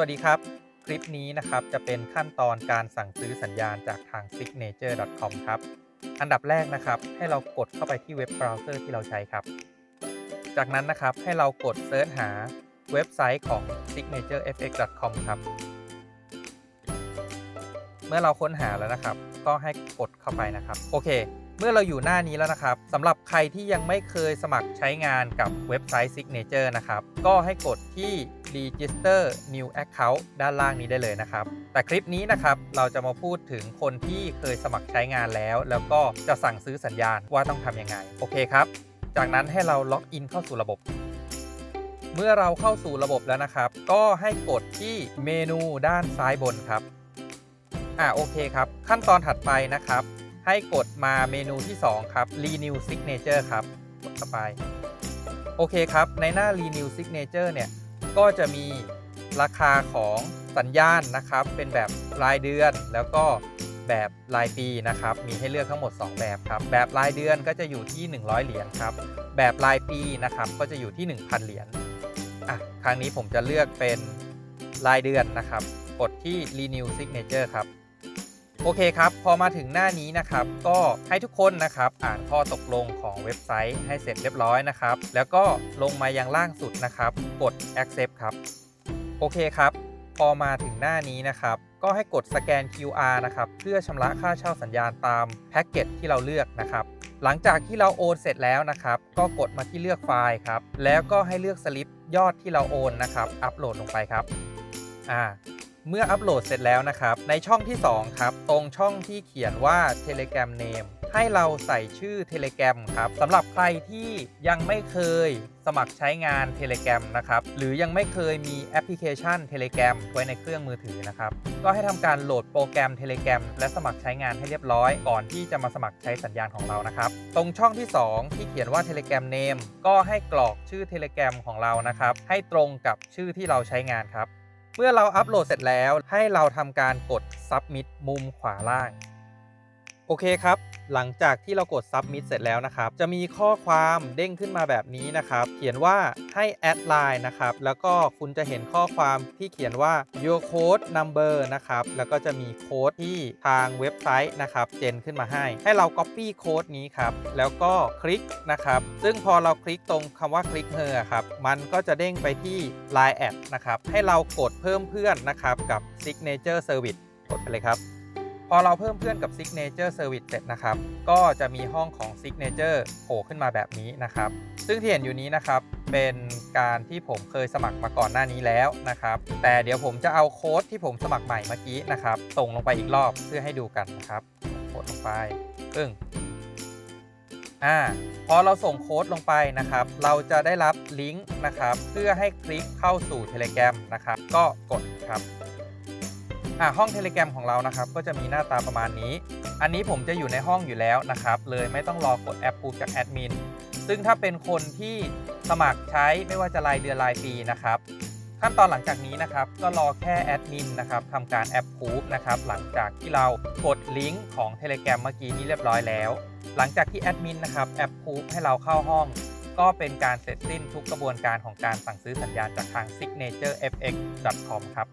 วัสดีครับ คลิปนี้นะครับจะเป็นขั้นตอนการสั่งซื้อสัญญาณจากทาง signature.com ครับ อันดับแรกนะครับให้เรากดเข้าไปที่เว็บเบราว์เซอร์ที่เราใช้ครับ จากนั้นนะครับให้เรากดเซิร์ชหาเว็บไซต์ของ signaturefx.com ครับ เมื่อเราค้นหาแล้วนะครับ ก็ให้กดเข้าไปนะครับ โอเค เมื่อเราอยู่หน้านี้แล้วนะครับสำหรับใครที่ยังไม่เคยสมัครใช้งานกับเว็บไซต์ Signature นะครับ ก็ให้กดที่ Register New Account ด้านล่างนี้ได้เลยนะครับ แต่คลิปนี้นะครับเราจะมาพูดถึงคนที่เคยสมัครใช้งานแล้ว แล้วก็จะสั่งซื้อสัญญาณว่าต้องทำยังไง โอเคครับ จากนั้นให้เราล็อกอินเข้าสู่ระบบ เมื่อเราเข้าสู่ระบบแล้วนะครับ ก็ให้กดที่เมนูด้านซ้ายบนครับอ่าโอเคครับ ขั้นตอนถัดไปนะครับ ให้กดมาเมนูที่ 2 ครับ Renew Signature ครับกดเข้าไปโอเคครับ ในหน้า Renew Signature เนี่ย ก็จะมีราคาของสัญญาณนะครับ เป็นแบบรายเดือนแล้วก็แบบรายปีนะครับ มีให้เลือกทั้งหมด 2 แบบครับ แบบรายเดือนก็จะอยู่ที่ 100 เหรียญครับ แบบรายปีนะครับก็จะอยู่ที่ 1,000 เหรียญอะครั้งนี้ผมจะเลือกเป็นรายเดือนนะครับ กดที่ Renew Signature ครับ โอเคครับ พอมาถึงหน้านี้นะครับ ก็ให้ทุกคนนะครับอ่านข้อตกลงของเว็บไซต์ให้เสร็จเรียบร้อยนะครับ แล้วก็ลงมายังล่างสุดนะครับ กด accept ครับ โอเคครับ พอมาถึงหน้านี้นะครับ ก็ให้กดสแกน QR นะครับ เพื่อชำระค่าเช่าสัญญาณตามแพ็กเกจที่เราเลือกนะครับ หลังจากที่เราโอนเสร็จแล้วนะครับ ก็กดมาที่เลือกไฟล์ครับ แล้วก็ให้เลือกสลิปยอดที่เราโอนนะครับ อัปโหลดลงไปครับ อ่า เมื่ออัปโหลดเสร็จแล้วนะครับ ในช่องที่ 2 ครับ ตรงช่องที่เขียนว่า Telegram Name ให้เราใส่ชื่อ Telegram ครับสำหรับใครที่ยังไม่เคยสมัครใช้งาน Telegram นะครับ หรือยังไม่เคยมีแอปพลิเคชัน Telegram ไว้ในเครื่องมือถือนะครับ ก็ให้ทำการโหลดโปรแกรม Telegram และสมัครใช้งานให้เรียบร้อย ก่อนที่จะมาสมัครใช้สัญญาณของเรานะครับ ตรงช่องที่ 2 ที่เขียนว่า Telegram Name ก็ให้กรอกชื่อ Telegram ของเรานะครับ ให้ตรงกับชื่อที่เราใช้งานครับ เมื่อเราอัปโหลดเสร็จแล้วให้เราทำการกด Submit มุมขวาล่าง โอเคครับ หลังจากที่เรากด Submit เสร็จแล้วนะครับ จะมีข้อความเด้งขึ้นมาแบบนี้นะครับ เขียนว่าให้แอดไลน์นะครับ แล้วก็คุณจะเห็นข้อความที่เขียนว่า your code number นะครับ แล้วก็จะมีโค้ดที่ทางเว็บไซต์นะครับ เจนขึ้นมาให้ ให้เรา Copy โค้ดนี้ครับ แล้วก็คลิกนะครับ ซึ่งพอเราคลิกตรงคำว่าคลิกเฮอครับ มันก็จะเด้งไปที่ Line แอดนะครับ ให้เรากดเพิ่มเพื่อนนะครับกับ Signature Service กดไปเลยครับ พอเราเพิ่มเพื่อนกับ Signature Service เสร็จนะครับ ก็จะมีห้องของ Signature โผล่ขึ้นมาแบบนี้นะครับ ซึ่งที่เห็นอยู่นี้นะครับ เป็นการที่ผมเคยสมัครมาก่อนหน้านี้แล้วนะครับ แต่เดี๋ยวผมจะเอาโค้ดที่ผมสมัครใหม่เมื่อกี้นะครับ ส่งลงไปอีกรอบเพื่อให้ดูกันนะครับกดลงไปปึ้งอ่าพอเราส่งโค้ดลงไปนะครับ เราจะได้รับลิงก์นะครับ เพื่อให้คลิกเข้าสู่ Telegram นะครับ ก็กดครับ อ่าห้อง Telegram ของเรานะครับก็จะมีหน้าตาประมาณนี้ อันนี้ผมจะอยู่ในห้องอยู่แล้วนะครับเลยไม่ต้องรอกดแอปพูจากแอดมินซึ่งถ้าเป็นคนที่สมัครใช้ไม่ว่าจะรายเดือนรายปีนะครับขั้นตอนหลังจากนี้นะครับก็รอแค่แอดมินนะครับทำการแอปพูฟนะครับหลังจากที่เรากดลิงก์ของ Telegram เมื่อกี้นี้เรียบร้อยแล้ว หลังจากที่แอดมินนะครับแอปพูฟให้เราเข้าห้อง ก็เป็นการเสร็จสิ้นทุกกระบวนการของการสั่งซื้อสัญญาณจากทาง signaturefx.com ครับ